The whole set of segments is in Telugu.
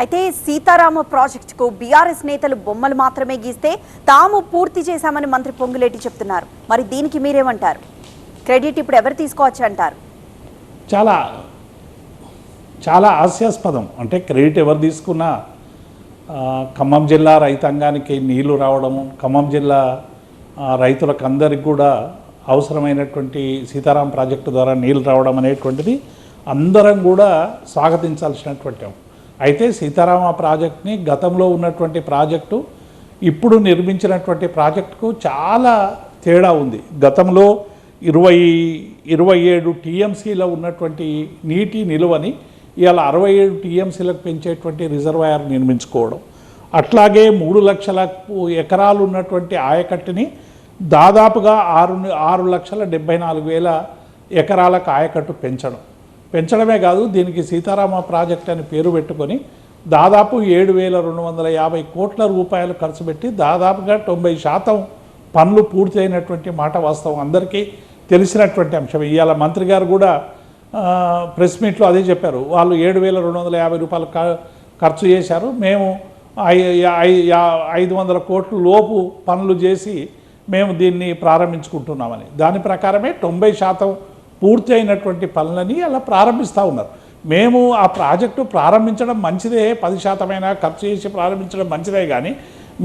అయితే సీతారామ ప్రాజెక్టుకు బీఆర్ఎస్ నేతలు బొమ్మలు మాత్రమే గీస్తే తాము పూర్తి చేశామని మంత్రి పొంగులేటి చెప్తున్నారు. మరి దీనికి మీరేమంటారు? క్రెడిట్ ఇప్పుడు ఎవరు తీసుకోవచ్చు అంటారు? చాలా చాలా హాస్యాస్పదం. అంటే క్రెడిట్ ఎవరు తీసుకున్నా ఖమ్మం జిల్లా రైతాంగానికి నీళ్ళు రావడము ఖమ్మం జిల్లా రైతులకు అందరికి కూడా అవసరమైనటువంటి సీతారాం ప్రాజెక్టు ద్వారా నీళ్ళు రావడం అనేటువంటిది అందరం కూడా స్వాగతించాల్సినటువంటి అయితే సీతారామ ప్రాజెక్ట్ని గతంలో ఉన్నటువంటి ప్రాజెక్టు ఇప్పుడు నిర్మించినటువంటి ప్రాజెక్టుకు చాలా తేడా ఉంది. గతంలో ఇరవై ఇరవై ఏడు టీఎంసీలో ఉన్నటువంటి నీటి నిలువని ఇవాళ అరవై ఏడు టీఎంసీలకు పెంచేటువంటి రిజర్వాయర్ నిర్మించుకోవడం. అట్లాగే మూడు లక్షల ఎకరాలు ఉన్నటువంటి ఆయకట్టుని దాదాపుగా ఆరు ఆరు లక్షల డెబ్బై నాలుగు వేల ఎకరాలకు ఆయకట్టు పెంచడం. పెంచడమే కాదు దీనికి సీతారామ ప్రాజెక్ట్ అని పేరు పెట్టుకొని దాదాపు ఏడు వేల రెండు వందల యాభై కోట్ల రూపాయలు ఖర్చు పెట్టి దాదాపుగా తొంభై శాతం పనులు పూర్తయినటువంటి మాట వాస్తవం అందరికీ తెలిసినటువంటి అంశం. ఇవాళ మంత్రి గారు కూడా ప్రెస్ మీట్లో అదే చెప్పారు. వాళ్ళు ఏడు వేల రెండు వందల యాభై రూపాయలు ఖర్చు చేశారు. మేము ఐ- యా- ఐదు వందల కోట్ల లోపు పనులు చేసి మేము దీన్ని ప్రారంభించుకుంటున్నామని. దాని ప్రకారమే తొంభై శాతం పూర్తి అయినటువంటి పనులని అలా ప్రారంభిస్తూ ఉన్నారు. మేము ఆ ప్రాజెక్టు ప్రారంభించడం మంచిదే పది శాతమైన ఖర్చు చేసి ప్రారంభించడం మంచిదే కానీ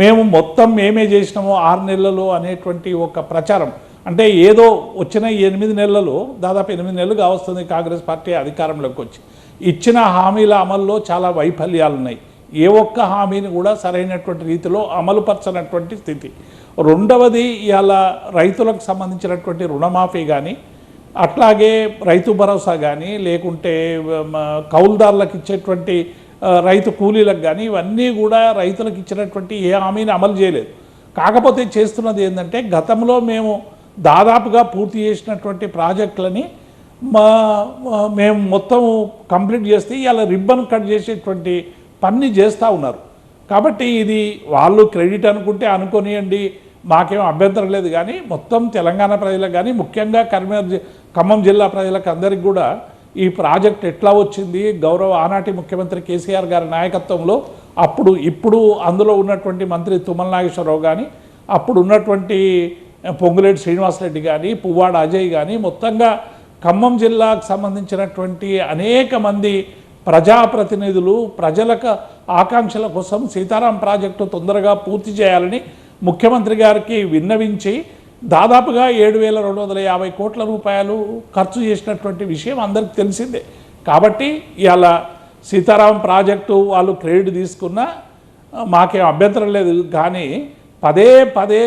మేము మొత్తం మేమే చేసినాము ఆరు నెలలు అనేటువంటి ఒక ప్రచారం. అంటే ఏదో వచ్చిన ఎనిమిది నెలలు దాదాపు ఎనిమిది నెలలు కావస్తుంది కాంగ్రెస్ పార్టీ అధికారంలోకి వచ్చి. ఇచ్చిన హామీల అమల్లో చాలా వైఫల్యాలు ఉన్నాయి ఏ ఒక్క హామీని కూడా సరైనటువంటి రీతిలో అమలుపరచనటువంటి స్థితి. రెండవది ఇవాళ రైతులకు సంబంధించినటువంటి రుణమాఫీ కానీ అట్లాగే రైతు భరోసా కానీ లేకుంటే కౌలుదారులకు ఇచ్చేటువంటి రైతు కూలీలకు కానీ ఇవన్నీ కూడా రైతులకు ఇచ్చినటువంటి ఏ హామీని అమలు చేయలేదు. కాకపోతే చేస్తున్నది ఏంటంటే గతంలో మేము దాదాపుగా పూర్తి చేసినటువంటి ప్రాజెక్టులని మా- మేము మొత్తం కంప్లీట్ చేస్తే ఇలా రిబ్బన్ కట్ చేసేటువంటి పని చేస్తూ ఉన్నారు. కాబట్టి ఇది వాళ్ళు క్రెడిట్ అనుకుంటే అనుకోనియండి మాకేం అభ్యంతరం లేదు కానీ మొత్తం తెలంగాణ ప్రజలకు కానీ ముఖ్యంగా కరీంనగర్ ఖమ్మం జిల్లా ప్రజలకు అందరికి కూడా ఈ ప్రాజెక్ట్ ఎట్లా వచ్చింది? గౌరవ ఆనాటి ముఖ్యమంత్రి కేసీఆర్ గారి నాయకత్వంలో అప్పుడు ఇప్పుడు అందులో ఉన్నటువంటి మంత్రి తుమ్మల నాగేశ్వరరావు కానీ అప్పుడు ఉన్నటువంటి పొంగులేటి శ్రీనివాసరెడ్డి కానీ పువ్వాడ అజయ్ కానీ మొత్తంగా ఖమ్మం జిల్లాకు సంబంధించినటువంటి అనేక మంది ప్రజాప్రతినిధులు ప్రజలకు ఆకాంక్షల కోసం సీతారాం ప్రాజెక్టు తొందరగా పూర్తి చేయాలని ముఖ్యమంత్రి గారికి విన్నవించి దాదాపుగా ఏడు వేల రెండు వందల యాభై కోట్ల రూపాయలు ఖర్చు చేసినటువంటి విషయం అందరికి తెలిసిందే. కాబట్టి ఇవాళ సీతారాం ప్రాజెక్టు వాళ్ళు క్రెడిట్ తీసుకున్నా మాకేం అభ్యంతరం లేదు. కానీ పదే పదే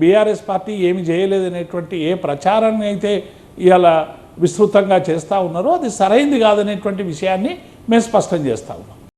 బీఆర్ఎస్ పార్టీ ఏమి చేయలేదనేటువంటి ఏ ప్రచారాన్ని అయితే ఇవాళ విస్తృతంగా చేస్తూ ఉన్నారో అది సరైంది కాదనేటువంటి విషయాన్ని మేము స్పష్టం చేస్తా ఉన్నాం.